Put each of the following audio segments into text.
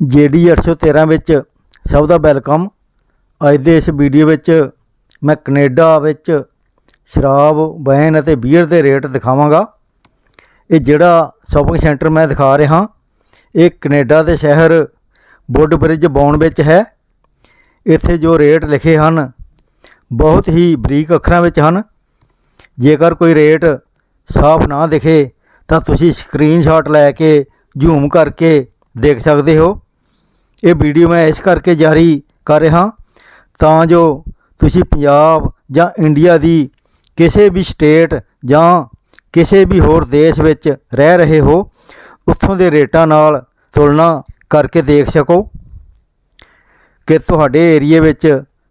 GD 813 ਵਿੱਚ ਸਭ ਦਾ welcome. ਅੱਜ ਦੇ ਇਸ ਵੀਡੀਓ ਵਿੱਚ ਮੈਂ ਕੈਨੇਡਾ ਵਿੱਚ ਸ਼ਰਾਬ, ਵਾਈਨ ਅਤੇ ਬੀਅਰ ਦੇ ਰੇਟ ਦਿਖਾਵਾਂਗਾ। ਇਹ ਜਿਹੜਾ ਸ਼ਾਪਿੰਗ ਸੈਂਟਰ ਮੈਂ ਦਿਖਾ ਰਿਹਾ, ਇਹ ਕੈਨੇਡਾ ਦੇ ਸ਼ਹਿਰ ਵੁੱਡ ਬ੍ਰਿਜ ਬੌਨ ਵਿੱਚ ਹੈ। ਇੱਥੇ ਜੋ ਰੇਟ ਲਿਖੇ ਹਨ, ਬਹੁਤ ਹੀ ਬਰੀਕ ਅੱਖਰਾਂ ਵਿੱਚ ਹਨ। ਜੇਕਰ ਕੋਈ ਰੇਟ ਸਾਫ਼ ਨਾ ਦਿਖੇ, ਤਾਂ ਤੁਸੀਂ ਸਕਰੀਨਸ਼ਾਟ ਲੈ ਕੇ, ਜ਼ੂਮ ਕਰਕੇ ਦੇਖ ਸਕਦੇ ਹੋ। ਇਹ ਵੀਡੀਓ ਮੈਂ ਇਸ ਕਰਕੇ ਜਾਰੀ ਕਰ ਰਿਹਾ ਤਾਂ ਜੋ ਤੁਸੀਂ ਪੰਜਾਬ ਜਾਂ ਇੰਡੀਆ ਦੀ ਕਿਸੇ ਵੀ ਸਟੇਟ ਜਾਂ ਕਿਸੇ ਵੀ ਹੋਰ ਦੇਸ਼ ਵਿੱਚ ਰਹਿ ਰਹੇ ਹੋ, ਉੱਥੋਂ ਦੇ ਰੇਟਾਂ ਨਾਲ ਤੁਲਨਾ ਕਰਕੇ ਦੇਖ ਸਕੋ ਕਿ ਤੁਹਾਡੇ ਏਰੀਏ ਵਿੱਚ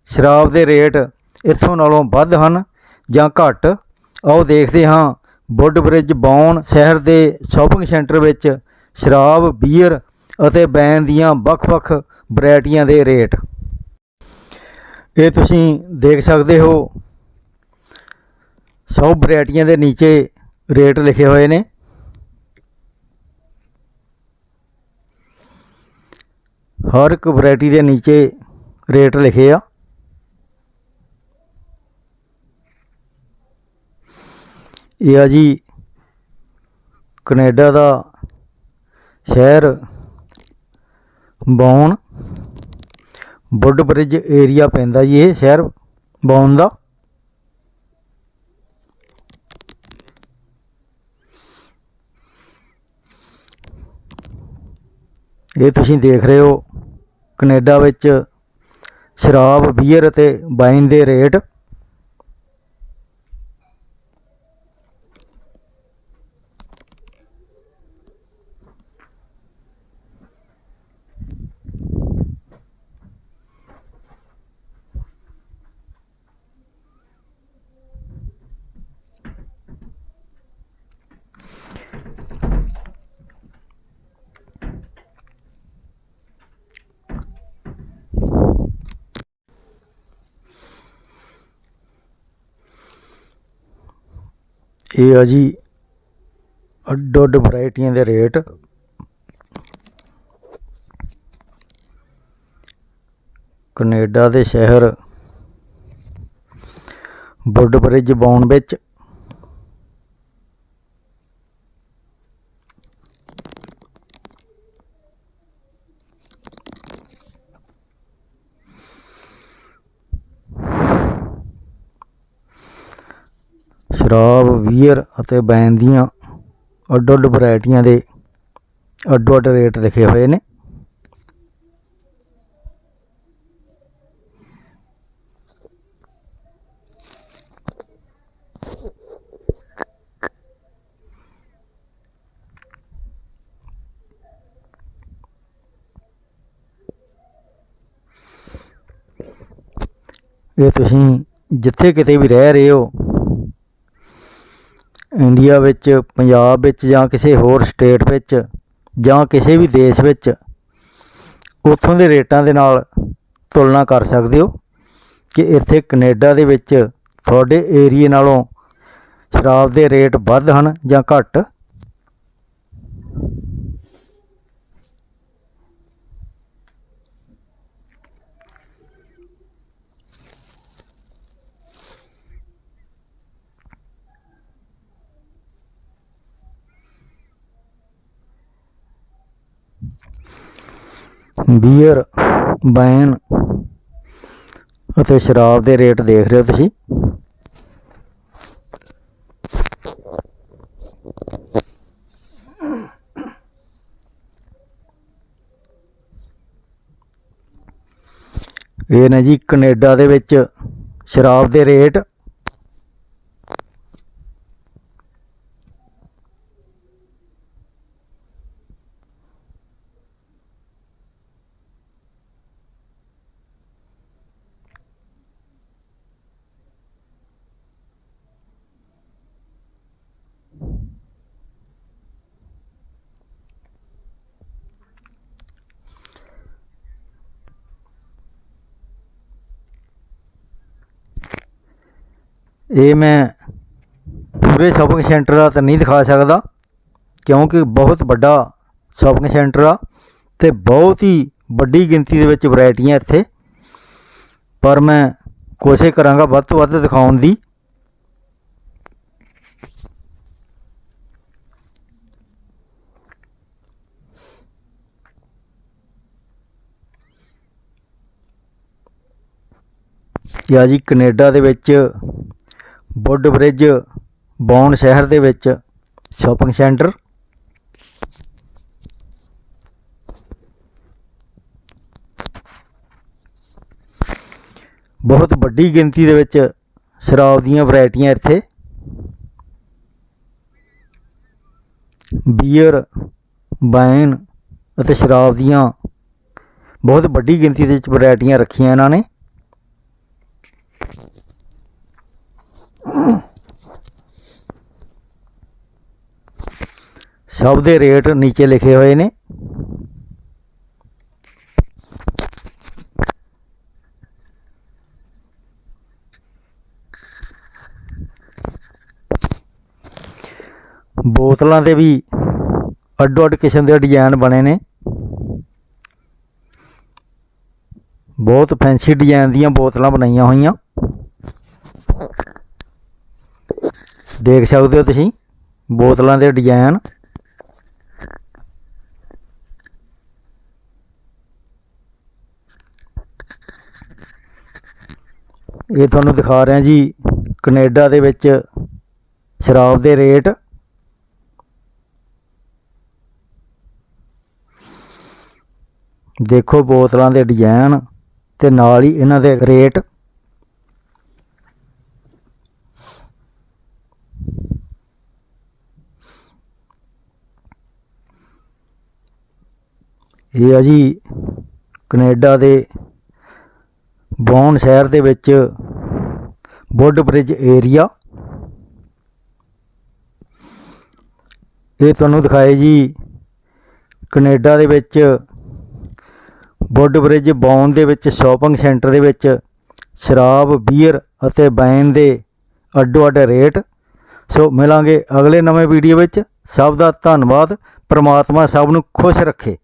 ਸ਼ਰਾਬ ਦੇ ਰੇਟ ਇੱਥੋਂ ਨਾਲੋਂ ਵੱਧ ਹਨ ਜਾਂ ਘੱਟ। ਆਓ ਦੇਖਦੇ ਹਾਂ ਬੁੱਡ ਬ੍ਰਿਜ, ਬੌਨ ਸ਼ਹਿਰ ਦੇ ਸ਼ਾਪਿੰਗ ਸੈਂਟਰ ਵਿੱਚ ਸ਼ਰਾਬ ਬੀਅਰ ਅਤੇ ਬੈਨ ਦੀਆਂ ਵੱਖ-ਵੱਖ ਵੈਰਾਈਟੀਆਂ ਦੇ ਰੇਟ। ਇਹ ਤੁਸੀਂ ਦੇਖ ਸਕਦੇ ਹੋ। ਸਭ ਵੈਰਾਈਟੀਆਂ ਦੇ ਨੀਚੇ ਰੇਟ ਲਿਖੇ ਹੋਏ ਨੇ। ਹਰ ਇੱਕ ਵੈਰਾਈਟੀ ਦੇ ਨੀਚੇ ਰੇਟ ਲਿਖੇ ਆ। ਇਹ ਆ ਜੀ ਕੈਨੇਡਾ ਦਾ ਸ਼ਹਿਰ ਬੌਨ। ਵੁੱਡ ਬ੍ਰਿਜ ਏਰੀਆ ਪੈਂਦਾ ਜੀ ਇਹ ਸ਼ਹਿਰ ਬੌਨ ਦਾ। ਇਹ ਤੁਸੀਂ ਦੇਖ ਰਹੇ ਹੋ ਕੈਨੇਡਾ ਵਿੱਚ ਸ਼ਰਾਬ, ਬੀਅਰ ਅਤੇ ਵਾਈਨ ਦੇ ਰੇਟ। ਇਹ ਆ ਜੀ ਅੱਡ ਅੱਡ ਵੈਰਾਈਟੀਆਂ ਦੇ ਰੇਟ। ਕੈਨੇਡਾ ਦੇ ਸ਼ਹਿਰ ਵੁੱਡ ਬ੍ਰਿਜ ਬੌਨ ਵਿੱਚ ਸ਼ਰਾਬ ਬੀਅਰ ਅਤੇ ਬੈਨ ਦੀਆਂ ਅੱਡੋ ਅੱਡ ਵੈਰਾਈਟੀਆਂ ਦੇ ਅੱਡੋ ਅੱਡ ਰੇਟ ਲਿਖੇ ਹੋਏ ਨੇ। ਇਹ ਤੁਸੀਂ ਜਿੱਥੇ ਕਿਤੇ ਵੀ ਰਹਿ ਰਹੇ ਹੋ ਇੰਡੀਆ ਵਿੱਚ, ਪੰਜਾਬ ਵਿੱਚ ਜਾਂ ਕਿਸੇ ਹੋਰ ਸਟੇਟ ਵਿੱਚ ਜਾਂ ਕਿਸੇ ਵੀ ਦੇਸ਼ ਵਿੱਚ ਉੱਥੋਂ ਦੇ ਰੇਟਾਂ ਦੇ ਨਾਲ ਤੁਲਨਾ ਕਰ ਸਕਦੇ ਹੋ ਕਿ ਇੱਥੇ ਕੈਨੇਡਾ ਦੇ ਵਿੱਚ ਤੁਹਾਡੇ ਏਰੀਏ ਨਾਲੋਂ ਸ਼ਰਾਬ ਦੇ ਰੇਟ ਵੱਧ ਹਨ ਜਾਂ ਘੱਟ ਬੀਅਰ ਵਾਈਨ ਅਤੇ ਸ਼ਰਾਬ ਦੇ ਰੇਟ ਦੇਖ ਰਹੇ ਹੋ ਤੁਸੀਂ। ਇਹ ਨੇ ਜੀ ਕੈਨੇਡਾ ਦੇ ਵਿੱਚ ਸ਼ਰਾਬ ਦੇ ਰੇਟ ਇਹ ਮੈਂ ਪੂਰੇ ਸ਼ਾਪਿੰਗ ਸੈਂਟਰ ਦਾ ਤਾਂ ਨਹੀਂ ਦਿਖਾ ਸਕਦਾ ਕਿਉਂਕਿ ਬਹੁਤ ਵੱਡਾ ਸ਼ਾਪਿੰਗ ਸੈਂਟਰ ਆ ਤੇ ਬਹੁਤ ਹੀ ਵੱਡੀ ਗਿਣਤੀ ਦੇ ਵਿੱਚ ਵੈਰਾਈਟੀਆਂ ਇੱਥੇ ਪਰ ਮੈਂ ਕੋਸ਼ਿਸ਼ ਕਰਾਂਗਾ ਵੱਧ ਤੋਂ ਵੱਧ ਦਿਖਾਉਣ ਦੀ ਇਹ ਆ ਜੀ ਕੈਨੇਡਾ ਦੇ ਵਿੱਚ ਵੁੱਡ ਬ੍ਰਿਜ ਬੌਨ ਸ਼ਹਿਰ ਦੇ ਵਿੱਚ ਸ਼ਾਪਿੰਗ ਸੈਂਟਰ। ਬਹੁਤ ਵੱਡੀ ਗਿਣਤੀ ਦੇ ਵਿੱਚ ਸ਼ਰਾਬ ਦੀਆਂ ਵੈਰਾਈਟੀਆਂ ਇੱਥੇ। ਬੀਅਰ, ਵਾਈਨ ਅਤੇ ਸ਼ਰਾਬ ਦੀਆਂ ਬਹੁਤ ਵੱਡੀ ਗਿਣਤੀ ਦੇ ਵਿੱਚ ਵੈਰਾਈਟੀਆਂ ਰੱਖੀਆਂ ਇਹਨਾਂ ਨੇ। ਸਭ ਦੇ ਰੇਟ ਨੀਚੇ ਲਿਖੇ ਹੋਏ ਨੇ ਬੋਤਲਾਂ ਦੇ ਵੀ ਅੱਡੋ ਅੱਡ ਕਿਸਮ ਦੇ ਡਿਜ਼ਾਈਨ ਬਣੇ ਨੇ ਬਹੁਤ ਫੈਂਸੀ ਡਿਜ਼ਾਈਨ ਦੀਆਂ ਬੋਤਲਾਂ ਬਣਾਈਆਂ ਹੋਈਆਂ ਦੇਖ ਸਕਦੇ ਹੋ ਤੁਸੀਂ ਬੋਤਲਾਂ ਦੇ ਡਿਜ਼ਾਈਨ ਇਹ ਤੁਹਾਨੂੰ ਦਿਖਾ ਰਿਹਾ ਜੀ, ਕੈਨੇਡਾ ਦੇ ਵਿੱਚ ਸ਼ਰਾਬ ਦੇ ਰੇਟ। ਦੇਖੋ ਬੋਤਲਾਂ ਦੇ ਡਿਜ਼ਾਈਨ ਤੇ ਨਾਲ ਹੀ ਇਹਨਾਂ ਦੇ ਰੇਟ। ਇਹ ਆ ਜੀ ਕੈਨੇਡਾ ਦੇ ਬੌਨ ਸ਼ਹਿਰ ਦੇ ਵਿੱਚ ਵੁੱਡ ਬ੍ਰਿਜ ਏਰੀਆ। ਇਹ ਤੁਹਾਨੂੰ ਦਿਖਾਏ ਜੀ ਕੈਨੇਡਾ ਦੇ ਵਿੱਚ ਵੁੱਡ ਬ੍ਰਿਜ ਬੌਨ ਦੇ ਵਿੱਚ ਸ਼ਾਪਿੰਗ ਸੈਂਟਰ ਦੇ ਵਿੱਚ ਸ਼ਰਾਬ, ਬੀਅਰ ਅਤੇ ਵਾਈਨ ਦੇ ਅੱਡੋ ਅੱਡ ਰੇਟ। ਸੋ ਮਿਲਾਂਗੇ ਅਗਲੇ ਨਵੇਂ ਵੀਡੀਓ ਵਿੱਚ। ਸਭ ਦਾ ਧੰਨਵਾਦ। ਪ੍ਰਮਾਤਮਾ ਸਭ ਨੂੰ ਖੁਸ਼ ਰੱਖੇ।